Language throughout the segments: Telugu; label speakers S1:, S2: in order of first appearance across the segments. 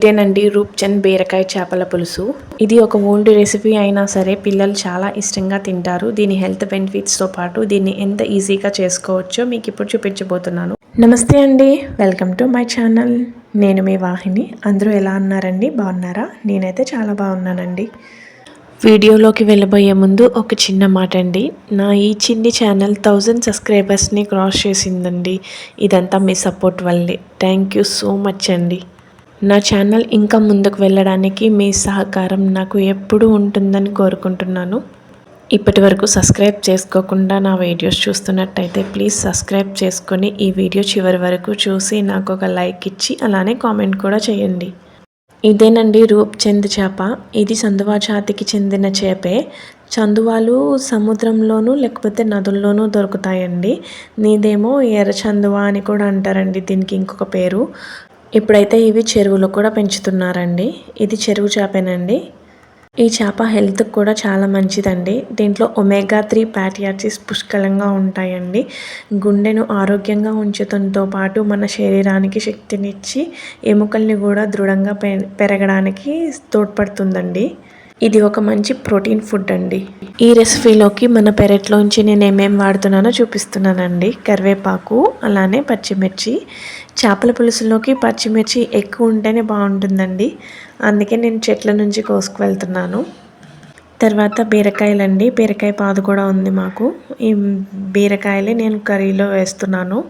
S1: ఇదేనండి రూప్చంద్ బీరకాయ చేపల పులుసు. ఇది ఒక ఓల్డ్ రెసిపీ అయినా సరే పిల్లలు చాలా ఇష్టంగా తింటారు. దీని హెల్త్ బెనిఫిట్స్తో పాటు దీన్ని ఎంత ఈజీగా చేసుకోవచ్చో మీకు ఇప్పుడు చూపించబోతున్నాను. నమస్తే అండి వెల్కమ్ టు మై ఛానల్. నేను మీ వాహిని. అందరూ ఎలా ఉన్నారండి? బాగున్నారా? నేనైతే చాలా బాగున్నానండి. వీడియోలోకి వెళ్ళబోయే ముందు ఒక చిన్న మాట అండి నా ఈ చిన్ని ఛానల్ థౌజండ్ సబ్స్క్రైబర్స్ని క్రాస్ చేసిందండి. ఇదంతా మీ సపోర్ట్ వల్లే. థ్యాంక్ యూ సో మచ్ అండి. నా ఛానల్ ఇంకా ముందుకు వెళ్ళడానికి మీ సహకారం నాకు ఎప్పుడూ ఉంటుందని కోరుకుంటున్నాను. ఇప్పటి వరకు సబ్స్క్రైబ్ చేసుకోకుండా నా వీడియోస్ చూస్తున్నట్టయితే ప్లీజ్ సబ్స్క్రైబ్ చేసుకొని ఈ వీడియో చివరి వరకు చూసి నాకు ఒక లైక్ ఇచ్చి అలానే కామెంట్ కూడా చేయండి. ఇదేనండి రూప్చంద్ చేప. ఇది చందువా జాతికి చెందిన చేపే. చందువాలు సముద్రంలోనూ లేకపోతే నదుల్లోనూ దొరుకుతాయండి. నీదేమో ఎర్ర చందువా అని కూడా అంటారండి దీనికి ఇంకొక పేరు. ఇప్పుడైతే ఇవి చెరువులో కూడా పెంచుతున్నారండి. ఇది చెరువు చేపేనండి. ఈ చేప హెల్త్కి కూడా చాలా మంచిదండి. దీంట్లో ఒమేగా త్రీ ప్యాటియాసిస్ పుష్కలంగా ఉంటాయండి. గుండెను ఆరోగ్యంగా ఉంచడంతో పాటు మన శరీరానికి శక్తినిచ్చి ఎముకల్ని కూడా దృఢంగా పెరగడానికి తోడ్పడుతుందండి. ఇది ఒక మంచి ప్రోటీన్ ఫుడ్ అండి. ఈ రెసిపీలోకి మన పెరట్లోంచి నేను ఏమేమి వాడుతున్నానో చూపిస్తున్నానండి. కరివేపాకు అలానే పచ్చిమిర్చి. చేపల పులుసులోకి పచ్చిమిర్చి ఎక్కువ ఉంటేనే బాగుంటుందండి. అందుకే నేను చెట్ల నుంచి కోసుకు వెళ్తున్నాను తర్వాత బీరకాయలండి. బీరకాయ పాదు కూడా ఉంది మాకు. ఈ బీరకాయలే నేను కర్రీలో వేస్తున్నాను.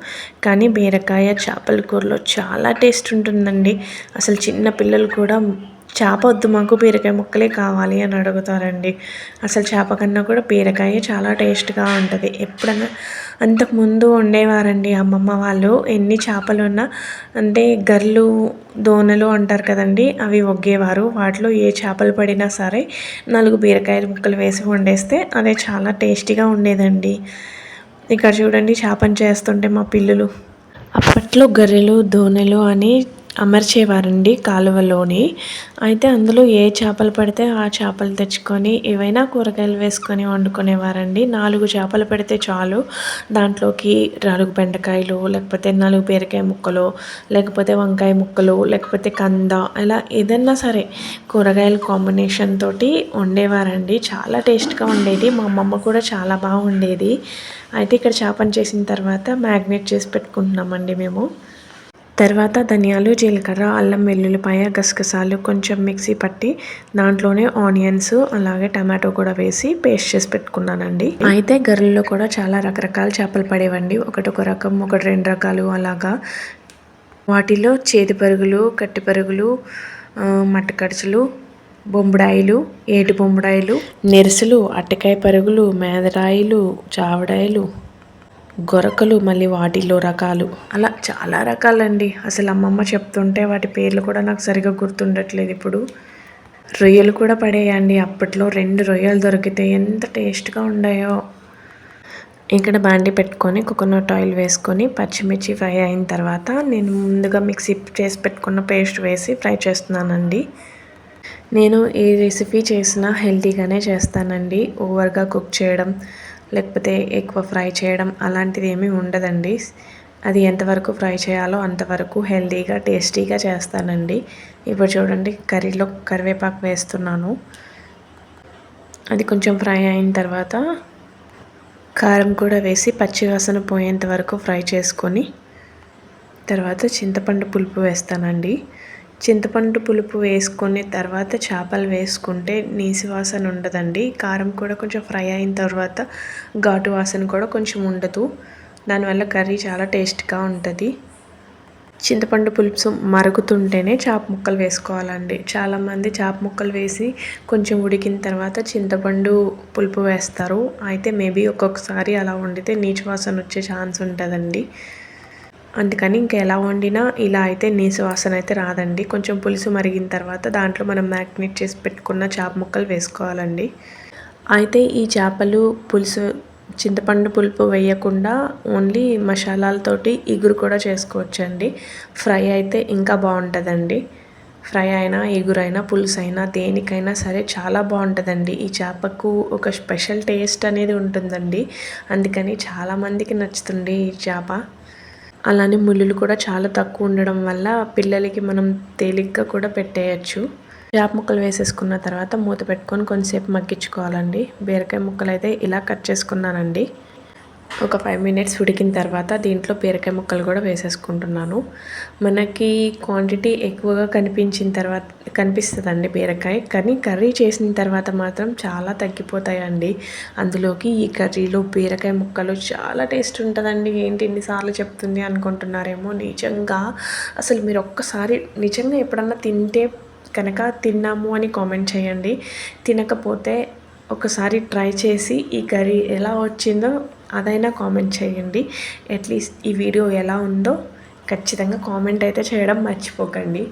S1: కానీ బీరకాయ చేపల కూరలో చాలా టేస్ట్ ఉంటుందండి. అసలు చిన్న పిల్లలు కూడా చేప వద్దు మాకు బీరకాయ ముక్కలే కావాలి అని అడుగుతారండి. అసలు చేప కన్నా కూడా బీరకాయ చాలా టేస్ట్గా ఉంటుంది. ఎప్పుడన్నా అంతకుముందు వండేవారండి అమ్మమ్మ వాళ్ళు. ఎన్ని చేపలు ఉన్నా అంటే గర్లు దోనలు అంటారు కదండి అవి ఒగ్గేవారు. వాటిలో ఏ చేపలు పడినా సరే నాలుగు బీరకాయలు ముక్కలు వేసి వండేస్తే అదే చాలా టేస్టీగా ఉండేదండి. ఇక్కడ చూడండి చేపను చేస్తుంటే మా పిల్లలు. అప్పట్లో గర్రెలు దోనెలు అని అమర్చేవారండి కాలువలోని. అయితే అందులో ఏ చేపలు పడితే ఆ చేపలు తెచ్చుకొని ఏవైనా కూరగాయలు వేసుకొని వండుకునేవారండి. నాలుగు చేపలు పెడితే చాలు. దాంట్లోకి నాలుగు బెండకాయలు లేకపోతే నాలుగు బీరకాయ ముక్కలు లేకపోతే వంకాయ ముక్కలు లేకపోతే కంద ఇలా ఏదన్నా సరే కూరగాయల కాంబినేషన్ తోటి వండేవారండి. చాలా టేస్ట్గా ఉండేది. మా అమ్మమ్మ కూడా చాలా బాగా ఉండేది అయితే ఇక్కడ చేపను చేసిన తర్వాత మ్యాగ్నేట్ చేసి పెట్టుకుంటున్నామండి మేము. తర్వాత ధనియాలు జీలకర్ర అల్లం వెల్లుల్లిపాయ గసగసాలు కొంచెం మిక్సీ పట్టి దాంట్లోనే ఆనియన్స్ అలాగే టమాటో కూడా వేసి పేస్ట్ చేసి పెట్టుకున్నానండి. అయితే గర్రెల్లో కూడా చాలా రకరకాల చేపలు పడేవండి. ఒకటొక రకం ఒకటి రెండు రకాలు అలాగా. వాటిలో చేతి పరుగులు కట్టి పరుగులు మట్టకడుచులు బొంబడాయిలు ఏటి బొమ్మడాయిలు నెరుసులు అట్టకాయ పరుగులు మేదరాయిలు చావడాయిలు గొరకలు మళ్ళీ వాటిలో రకాలు. అలా చాలా రకాలండి. అసలు అమ్మమ్మ చెప్తుంటే వాటి పేర్లు కూడా నాకు సరిగా గుర్తుండట్లేదు ఇప్పుడు. రొయ్యలు కూడా పడేయండి. అప్పట్లో రెండు రొయ్యలు దొరికితే ఎంత టేస్ట్గా ఉండాయో. ఇక్కడ బాండి పెట్టుకొని కోకోనట్ ఆయిల్ వేసుకొని పచ్చిమిర్చి ఫ్రై అయిన తర్వాత నేను ముందుగా మిక్సీ చేసి పెట్టుకున్న పేస్ట్ వేసి ఫ్రై చేస్తున్నానండి. నేను ఏ రెసిపీ చేసినా హెల్తీగానే చేస్తానండి. ఓవర్గా కుక్ చేయడం లేకపోతే ఎక్కువ ఫ్రై చేయడం అలాంటిది ఏమీ ఉండదండి. అది ఎంతవరకు ఫ్రై చేయాలో అంతవరకు హెల్దీగా టేస్టీగా చేస్తానండి. ఇప్పుడు చూడండి కర్రీలో కరివేపాకు వేస్తున్నాను. అది కొంచెం ఫ్రై అయిన తర్వాత కారం కూడా వేసి పచ్చివాసన పోయేంత వరకు ఫ్రై చేసుకొని తర్వాత చింతపండు పులుపు వేస్తానండి. చింతపండు పులుపు వేసుకొని తర్వాత చేపలు వేసుకుంటే నీసి వాసన ఉండదండి. కారం కూడా కొంచెం ఫ్రై అయిన తర్వాత ఘాటు వాసన కూడా కొంచెం ఉండదు. దానివల్ల కర్రీ చాలా టేస్ట్గా ఉంటుంది. చింతపండు పులుసు మరుగుతుంటేనే చేప ముక్కలు వేసుకోవాలండి. చాలామంది చేప ముక్కలు వేసి కొంచెం ఉడికిన తర్వాత చింతపండు పులుపు వేస్తారు. అయితే మేబీ ఒక్కొక్కసారి అలా వండితే నీచు వాసన వచ్చే ఛాన్స్ ఉంటుందండి. అందుకని ఇంకా ఎలా వండినా ఇలా అయితే నీసు వాసన అయితే రాదండి. కొంచెం పులుసు మరిగిన తర్వాత దాంట్లో మనం మ్యాగ్నేట్ చేసి పెట్టుకున్న చేప ముక్కలు వేసుకోవాలండి. అయితే ఈ చేపలు పులుసు చింతపండు పులుపు వేయకుండా ఓన్లీ మసాలాలతోటి ఇగురు కూడా చేసుకోవచ్చండి. ఫ్రై అయితే ఇంకా బాగుంటుందండి. ఫ్రై అయినా ఎగురైనా పులుసు అయినా దేనికైనా సరే చాలా బాగుంటుందండి. ఈ చేపకు ఒక స్పెషల్ టేస్ట్ అనేది ఉంటుందండి. అందుకని చాలామందికి నచ్చుతుంది ఈ చేప. అలానే ముళ్ళులు కూడా చాలా తక్కువ ఉండడం వల్ల పిల్లలకి మనం తేలిగ్గా కూడా పెట్టేయచ్చు. చేప ముక్కలు వేసేసుకున్న తర్వాత మూత పెట్టుకొని కొంచెంసేపు మగ్గించుకోవాలండి. బీరకాయ ముక్కలు అయితే ఇలా కట్ చేసుకున్నానండి. ఒక ఫైవ్ మినిట్స్ ఉడికిన తర్వాత దీంట్లో బీరకాయ ముక్కలు కూడా వేసేసుకుంటున్నాను. మనకి క్వాంటిటీ ఎక్కువగా కనిపించిన తర్వాత కనిపిస్తుందండి బీరకాయ. కానీ కర్రీ చేసిన తర్వాత మాత్రం చాలా తగ్గిపోతాయండి. అందులోకి ఈ కర్రీలో బీరకాయ ముక్కలు చాలా టేస్ట్ ఉంటుందండి. ఏంటి ఇన్నిసార్లు చెప్తుంది అనుకుంటున్నారేమో. నిజంగా అసలు మీరు ఒక్కసారి నిజంగా ఎప్పుడన్నా తింటే కనుక తిన్నాము అని కామెంట్ చేయండి. తినకపోతే ఒకసారి ట్రై చేసి ఈ కర్రీ ఎలా వచ్చిందో అదైనా కామెంట్ చేయండి. అట్లీస్ట్ ఈ వీడియో ఎలా ఉందో ఖచ్చితంగా కామెంట్ అయితే చేయడం మర్చిపోకండి.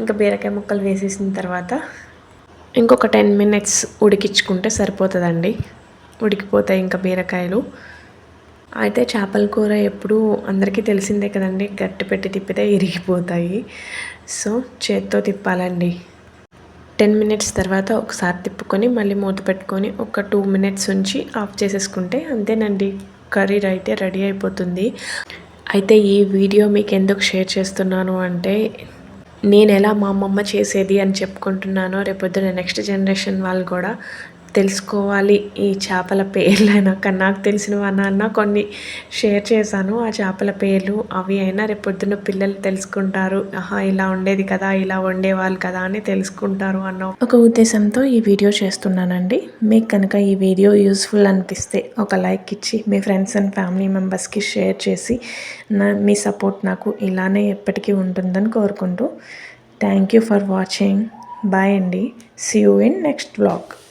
S1: ఇంకా బీరకాయ ముక్కలు వేసేసిన తర్వాత ఇంకొక టెన్ మినిట్స్ ఉడికించుకుంటే సరిపోతుందండి. ఉడికిపోతాయి ఇంకా బీరకాయలు. అయితే చేపల కూర ఎప్పుడు అందరికీ తెలిసిందే కదండి గట్టి పెట్టి తిప్పితే ఇరిగిపోతాయి. సో చేత్తో తిప్పాలండి. టెన్ మినిట్స్ తర్వాత ఒకసారి తిప్పుకొని మళ్ళీ మూత పెట్టుకొని ఒక టూ మినిట్స్ ఉంచి ఆఫ్ చేసేసుకుంటే అంతేనండి. కర్రీ అయితే రెడీ అయిపోతుంది. అయితే ఈ వీడియో మీకు ఎందుకు షేర్ చేస్తున్నాను అంటే నేను ఎలా మా అమ్మమ్మ చేసేది అని చెప్పుకుంటున్నానో రేపొద్దున నెక్స్ట్ జనరేషన్ వాళ్ళు కూడా తెలుసుకోవాలి ఈ చేపల పేర్లైనా. కానీ నాకు తెలిసిన అన్న కొన్ని షేర్ చేశాను. ఆ చేపల పేర్లు అవి అయినా రేపొద్దున పిల్లలు తెలుసుకుంటారు. ఆహా ఇలా ఉండేది కదా ఇలా వండేవాళ్ళు కదా అని తెలుసుకుంటారు అన్న ఒక ఉద్దేశంతో ఈ వీడియో చేస్తున్నానండి. మీకు కనుక ఈ వీడియో యూస్ఫుల్ అనిపిస్తే ఒక లైక్ ఇచ్చి మీ ఫ్రెండ్స్ అండ్ ఫ్యామిలీ మెంబర్స్కి షేర్ చేసి నా మీ సపోర్ట్ నాకు ఇలానే ఎప్పటికీ ఉంటుందని కోరుకుంటూ. Thank you for watching. Bye అండి. See you in next blog.